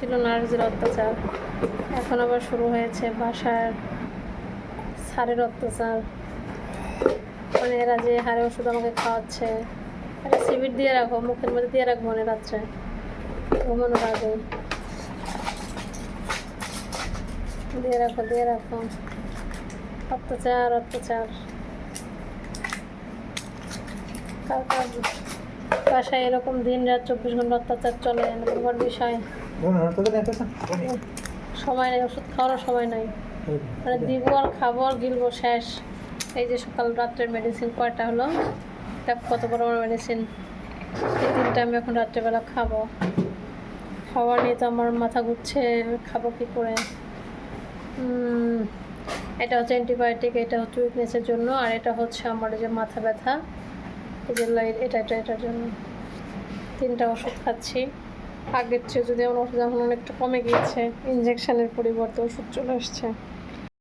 ছিল নার্সের অত্যাচার। এখন আবার শুরু হয়েছে বাসার সারের অত্যাচার। মানে এরা যে হারে ওষুধ আমাকে খাওয়াচ্ছে, একটা সিবির দিয়ে রাখো, মুখের মধ্যে দিয়ে রাখব না রাত্রে। ঘুমানোর আগে। দিয়ে রাখো দিয়ে রাখো। অত্যাচার অত্যাচার। কার কার বাসায় এরকম দিন রাত চব্বিশ ঘণ্টা অত্যাচার চলে আমার বিষয়। সময় নেই ওষুধ খাওয়ারও সময় নাই। মানে দিব আর খাব আর গিলবো শেষ। এই যে সকাল রাত্রের মেডিসিন কয়টা হলো দেখ কত বড় বড় মেডিসিন এই তিনটা আমি এখন রাত্রেবেলা খাব। খাওয়া নিয়ে তো আমার মাথা ঘুরছে খাব কি করে? এটা হচ্ছে অ্যান্টিবায়োটিক এটা হচ্ছে উইকনেসের জন্য আর এটা হচ্ছে আমার যে মাথা ব্যথা। এই এটা এটা এটার জন্য তিনটা ওষুধ খাচ্ছি। আগের চেয়ে যদি আমার ওষুধ এখন অনেকটা কমে গিয়েছে ইঞ্জেকশনের পরিবর্তে ওষুধ চলে আসছে।